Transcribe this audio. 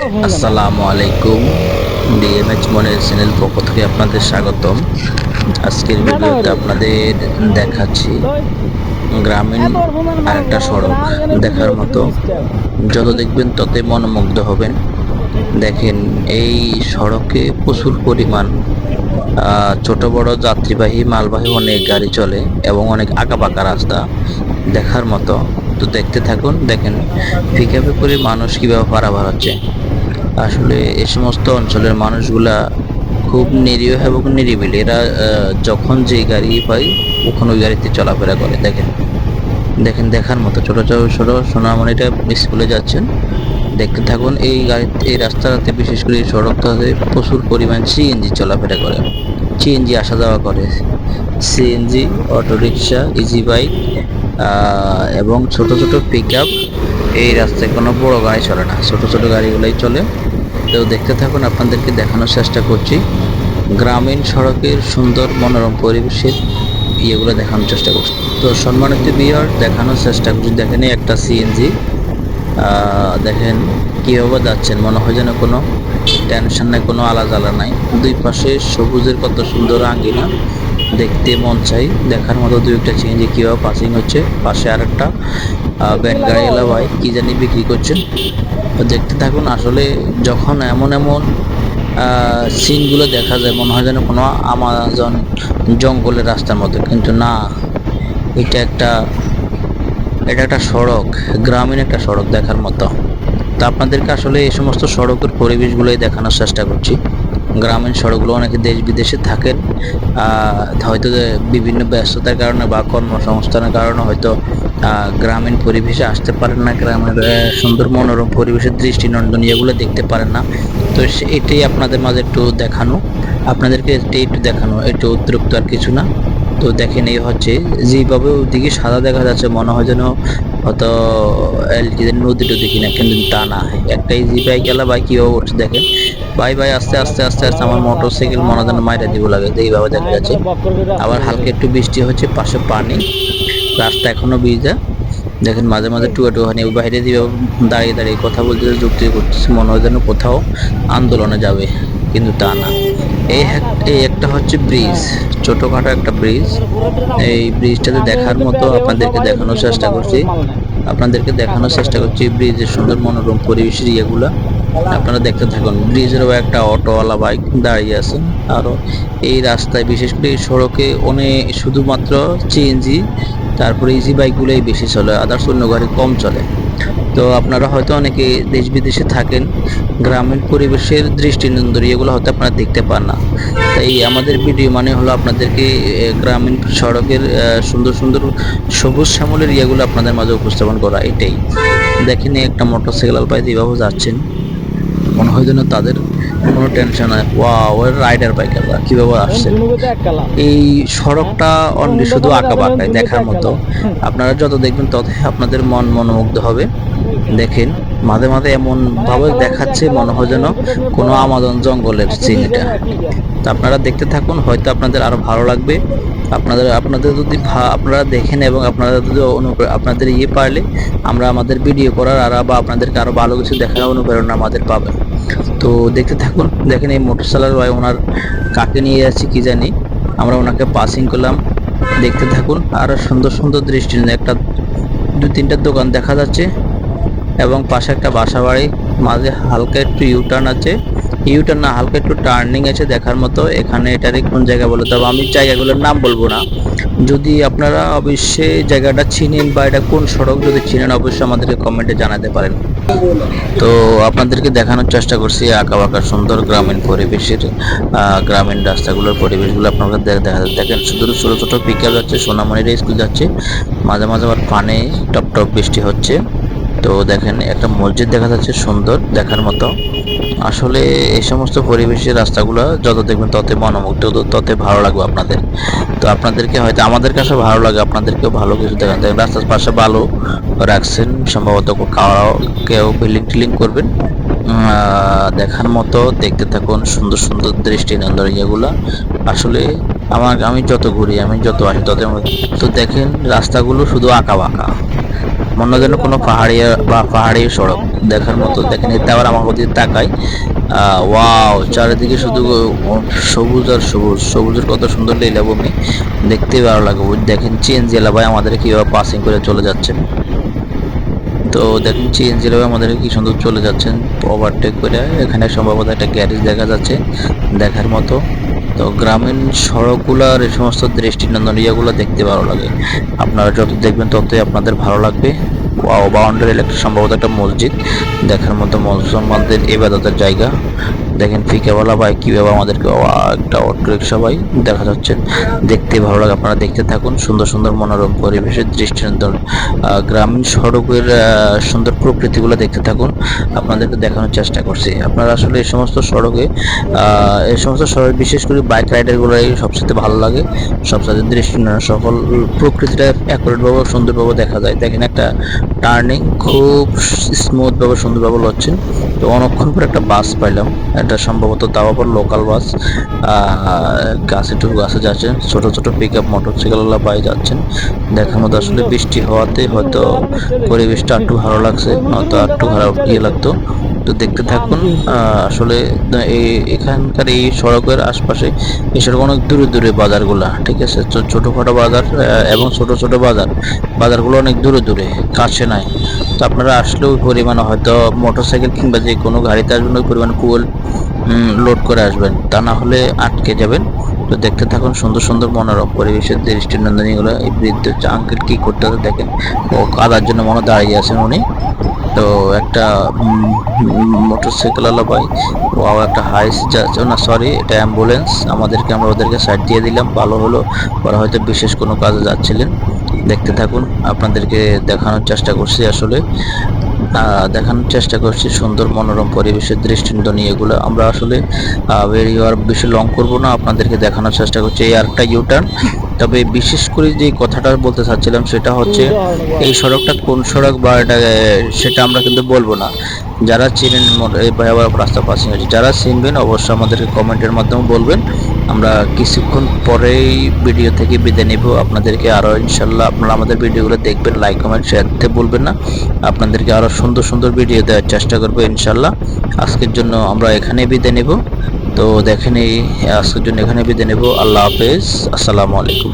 আসসালামু আলাইকুম ডিএমএচ মনের চ্যানেল পক্ষ থেকে আপনাদের স্বাগতম। আজকের ভিডিওতে আপনাদের দেখাচ্ছি গ্রামীণ আরেকটা সড়ক। দেখার মতো যত দেখবেন ততই মনোমুগ্ধ হবেন। দেখেন, এই সড়কে প্রচুর পরিমাণ ছোট বড় যাত্রীবাহী, মালবাহী অনেক গাড়ি চলে এবং অনেক আঁকাবাঁকা রাস্তা। দেখার মতো। তো দেখতে থাকুন, দেখেন পিকআপে করে মানুষ কীভাবে পারাপার হচ্ছে। আসলে এই সমস্ত অঞ্চলের মানুষগুলা খুব নিরীহ এবং নিরিবিলি। এরা যখন যে গাড়ি পায় ওখানে ওই গাড়িতে চলাফেরা করে, দেখেন। দেখেন, দেখার মতো। ছোট ছোট ছোট সোনামণিটা স্কুলে যাচ্ছেন। দেখতে থাকুন, এই গাড়ি, এই রাস্তাটাতে বিশেষ করে সড়কটাতে প্রচুর পরিমাণ সিএনজি চলাফেরা করে। সিএনজি আসা যাওয়া করে। সিএনজি অটোরিকশা ইজি বাইক এবং ছোট ছোট পিক এই রাস্তায় কোনো বড় গাড়ি চলে না। ছোট ছোট গাড়িগুলোই চলে। তো দেখতে থাকুন, আপনাদেরকে দেখানোর চেষ্টা করছি। গ্রামীণ সড়কের সুন্দর মনোরম পরিবেশের ইয়েগুলো দেখানোর চেষ্টা করছি। তো সম্মানিত বিহার দেখানোর চেষ্টা করছি। দেখেন একটা সিএনজি দেখেন কীভাবে যাচ্ছেন। মনে হয় যেন কোনো টেনশন নাই, কোনো আলাদা নাই। দুই পাশে সবুজের কত সুন্দর আঙ্গিনা। দেখতে মন চাই। দেখার মতো দু একটা সিএনজি কীভাবে পাসিং হচ্ছে। পাশে আর একটা ব্যান গাড়িওয়ালা ভাই, কী জানি বিক্রি করছেন দেখতে থাকুন, আসলে যখন এমন এমন সিনগুলো দেখা যায়, মনে হয় যেন কোনো আমাজন জঙ্গলের রাস্তার মতো। কিন্তু না, এটা একটা এটা একটা সড়ক, গ্রামীণ একটা সড়ক দেখার মতো। তো আপনাদেরকে আসলে এই সমস্ত সড়কের পরিবেশগুলোই দেখানোর চেষ্টা করছি। গ্রামীণ সড়কগুলো অনেকে দেশ বিদেশে থাকেন হয়তো বিভিন্ন ব্যস্ততার কারণে বা কর্মসংস্থানের কারণে হয়তো গ্রামীণ পরিবেশে আসতে পারেন না, গ্রামের সুন্দর মনোরম পরিবেশের দৃষ্টিনন্দন এগুলো দেখতে পারেন না। তো এটাই আপনাদের মাঝে একটু দেখানো, আপনাদেরকে এটাই একটু দেখানো, একটু অতিরিক্ত আর কিছু না। তো দেখেন এই হচ্ছে যেভাবে ওদিকে সাদা দেখা যাচ্ছে মনে হয় যেন হয়তো এলটিদের নদী টদি কিনা কিন্তু তা না। একটাই জি বাইক গেলা বাইক কীভাবে উঠছে দেখেন? ভাই ভাই আস্তে আস্তে আস্তে আস্তে আমার মোটর সাইকেল মনে যেন মাইরা দিব লাগে এইভাবে দেখা যাচ্ছে। আবার হালকা একটু বৃষ্টি হচ্ছে পাশে পানি রাস্তা এখনও ভিজা। দেখেন মাঝে মাঝে টুয়া টুয়া নিয়ে বাইরে দিয়ে দাঁড়িয়ে দাঁড়িয়ে কথা বলতে যুক্তি করতেছে মনে হয় যেন কোথাও আন্দোলনে যাবে কিন্তু তা না। এই এই একটা হচ্ছে ব্রিজ। ছোটখাটো একটা ব্রিজ এই ব্রিজটাতে দেখার মতো আপনাদেরকে দেখানোর চেষ্টা করছি। আপনাদেরকে দেখানোর চেষ্টা করছি ব্রিজের সুন্দর মনোরম পরিবেশের ইয়েগুলা। আপনারা দেখতে থাকুন। ব্রিজেরও একটা অটোওয়ালা বাইক দাঁড়িয়ে আছে আরও এই রাস্তায় বিশেষ করে এই সড়কে অনেক শুধুমাত্র সিএনজি তারপরে ইজি বাইকগুলোই বেশি চলে। আদার্স অন্য গাড়ি কম চলে। তো আপনারা হয়তো অনেকে দেশ বিদেশে থাকেন গ্রামীণ পরিবেশের দৃষ্টিনন্দর এগুলো হয়তো আপনারা দেখতে পান না। তাই আমাদের ভিডিও মানে হলো আপনাদেরকে গ্রামীণ সড়কের সুন্দর সুন্দর সবুজ শ্যামলের ইয়েগুলো আপনাদের মাঝে উপস্থাপন করা, এটাই। দেখেন, একটা মোটরসাইকেল সাইকেল দিবাবু যাচ্ছেন। মনে হয় যেন তাদের কোনো টেনশন নাই। ওয়া ওর রাইডার বাইক আবার কীভাবে আসছে? এই সড়কটা অনলি শুধু আঁকা বাঁকায় দেখার মতো। আপনারা যত দেখবেন ততই আপনাদের মন মনোমুগ্ধ হবে। দেখেন মাঝে মাঝে এমন ভাবে দেখাচ্ছে মনে হয় যেন কোনো আমাজন জঙ্গলের সিন এটা। তো আপনারা দেখতে থাকুন হয়তো আপনাদের আরও ভালো লাগবে। আপনাদের আপনাদের যদি আপনারা দেখেন এবং আপনারা যদি আপনাদের ইয়ে পারলে আমরা আমাদের ভিডিও করার আর বা আপনাদেরকে আরও ভালো কিছু দেখার অনুপ্রেরণা আমাদের পাবেন। তো দেখতে থাকুন, দেখেন এই মোটর সালার ভাই ওনার কাকে নিয়ে যাচ্ছে কি জানি। আমরা ওনাকে পাসিং করলাম। দেখতে থাকুন, আরও সুন্দর সুন্দর দৃষ্টি একটা দু তিনটা দোকান দেখা যাচ্ছে এবং পাশে একটা বাসা বাড়ি মাঝে হালকা একটু ইউটার্ন আছে। ইউটার্ন না, হালকা একটু টার্নিং আছে দেখার মতো। এখানে এটারই কোন জায়গা বলে? তবে আমি জায়গাগুলোর নাম বলব না। যদি আপনারা অবশ্যই জায়গাটা চিনেন বা এটা কোন সড়ক যদি চিনেন, অবশ্যই আমাদেরকে কমেন্টে জানাতে পারেন। তো আপনাদেরকে দেখানোর চেষ্টা করছি আঁকা বাঁকা সুন্দর গ্রামীণ পরিবেশের গ্রামীণ রাস্তাগুলোর পরিবেশগুলো আপনাদের দে- দেখা, দেখেন, শুধু ছোটো ছোটো পিকআপ যাচ্ছে, সোনামণিরা স্কুল যাচ্ছে। মাঝে মাঝে আবার পানে টপ টপ বৃষ্টি হচ্ছে। তো দেখেন, একটা মসজিদ দেখা যাচ্ছে সুন্দর দেখার মতো। আসলে এই সমস্ত পরিবেশের রাস্তাগুলো যত দেখবেন তত মনোমুগ্ধ, তত ভালো লাগবে আপনাদের। তো আপনাদেরকে হয়তো, আমাদের কাছে ভালো লাগে, আপনাদেরকেও ভালো কিছু দেখান। দেখেন, রাস্তার পাশে ভালো রাখছেন, সম্ভবত কাউ বিল্ডিং টিলিং করবেন। দেখার মতো দেখতে থাকুন, সুন্দর সুন্দর দৃষ্টি দৃষ্টিনন্দন ইয়েগুলো আসলে আমার, আমি যত ঘুরি, আমি যত আসি তত তো দেখেন, রাস্তাগুলো শুধু আঁকা বাঁকা। মনে যেন কোনো পাহাড়ি বা পাহাড়ি সড়ক। দেখার মতো দেখেন এতে আবার আমার প্রতি তাকায়। ওয়াও চারিদিকে শুধু সবুজ আর সবুজ, সবুজের কত সুন্দর লীলাভূমি। দেখতেই ভালো লাগে। দেখেন চেঞ্জ ভাই আমাদের কীভাবে পাসিং করে চলে যাচ্ছেন। তো দেখেন ভাই আমাদের কি সুন্দর চলে যাচ্ছেন। ওভারটেক করে এখানে সম্ভবত একটা গ্যারেজ দেখা যাচ্ছে দেখার মতো। তো গ্রামীণ সড়কগুলোর এই সমস্ত দৃষ্টিনন্দন ইয়েগুলো দেখতে ভালো লাগে। আপনারা যত দেখবেন ততই আপনাদের ভালো লাগবে। ওয়াও, বাউন্ডারি একটা সম্ভবত একটা মসজিদ। দেখার মতো মুসলমানদের ইবাদতের জায়গা। দেখেন ফিকাওয়ালা ভাই, কীভাবে আমাদেরকে একটা অটো রিক্সা ভাই দেখা যাচ্ছে। দেখতে ভালো লাগে, আপনারা দেখতে থাকুন। সুন্দর সুন্দর মনোরম পরিবেশের দৃষ্টিনন্দন গ্রামীণ সড়কের সুন্দর প্রকৃতিগুলো দেখতে থাকুন। আপনাদেরকে দেখানোর চেষ্টা করছি। আপনারা আসলে এই সমস্ত সড়কে এই সমস্ত সড়ক, বিশেষ করে বাইক রাইডারগুলোই সবচেয়ে ভালো লাগে। সবচেয়ে দৃষ্টিনন্দন সকল প্রকৃতিটা অ্যাকুরেটভাবে সুন্দরভাবে দেখা যায়। দেখেন একটা টার্নিং খুব স্মুথভাবে সুন্দরভাবে লড়ছে তো অনেকক্ষণ পর একটা বাস পাইলাম। এটা সম্ভবত দাবাপুর লোকাল বাস গাছে টু গাছে যাচ্ছে। ছোট ছোট পিক আপ মোটরসাইকেলওয়ালা বাই যাচ্ছেন। দেখার মতো আসলে বৃষ্টি হওয়াতে হয়তো পরিবেশটা একটু ভালো লাগছে, নয়তো একটু খারাপ ইয়ে লাগতো। তো দেখতে থাকুন। আসলে এখানকার এই সড়কের আশপাশে এসব অনেক দূরে দূরে বাজারগুলা, ঠিক আছে? ছোটোখাটো বাজার এবং ছোট ছোট বাজার। বাজারগুলো অনেক দূরে দূরে, কাছে নাই। তো আপনারা আসলে ওই পরিমাণে হয়তো মোটরসাইকেল কিংবা যে কোনো গাড়িতে আসবেন, ওই পরিমাণ ফুয়েল লোড করে আসবেন। তা না হলে আটকে যাবেন। তো দেখতে থাকুন সুন্দর সুন্দর মনোরম পরিবেশের দৃষ্টিনন্দনীগুলো। এই বৃদ্ধ আঙ্কেল কি করতে দেখেন। ও কাদার জন্য মনে দাঁড়িয়ে আছেন উনি। তো একটা মোটরসাইকেল আলা ভাই ও একটা হাইস যাচ্ছে না সরি এটা অ্যাম্বুলেন্স আমাদেরকে আমরা ওদেরকে সাইড দিয়ে দিলাম, ভালো হলো। ওরা হয়তো বিশেষ কোনো কাজে যাচ্ছিলেন। দেখতে থাকুন, আপনাদেরকে দেখানোর চেষ্টা করছি আসলে। দেখানোর চেষ্টা করছি সুন্দর মনোরম পরিবেশের দৃষ্টিন্ত নিয়ে এগুলো। আমরা আসলে বেরিয়ে বেশি লং করব না, আপনাদেরকে দেখানোর চেষ্টা করছি। এই আরেকটা ইউটার্ন তবে বিশেষ করে যে কথাটা বলতে চাচ্ছিলাম সেটা হচ্ছে, এই সড়কটা কোন সড়ক বা এটা সেটা আমরা কিন্তু বলব না। যারা চিনেন এই ভয়াবহ রাস্তা পাশে যারা চিনবেন অবশ্যই আমাদেরকে কমেন্টের মাধ্যমে বলবেন। আমরা কিছুক্ষণ পরেই ভিডিও থেকে বিদায় নেব। আপনাদেরকে আরও ইনশাল্লাহ আপনারা আমাদের ভিডিওগুলো দেখবেন লাইক কমেন্ট শেয়ার দিতে বলবেন না। আপনাদেরকে আরও সুন্দর সুন্দর ভিডিও দেওয়ার চেষ্টা করব ইনশাল্লাহ। আজকের জন্য আমরা এখানে বিদায় নেব। তো দেখেন এই, আজকের জন্য এখানে বিদায় নেব। আল্লাহ হাফেজ। আসসালামু আলাইকুম।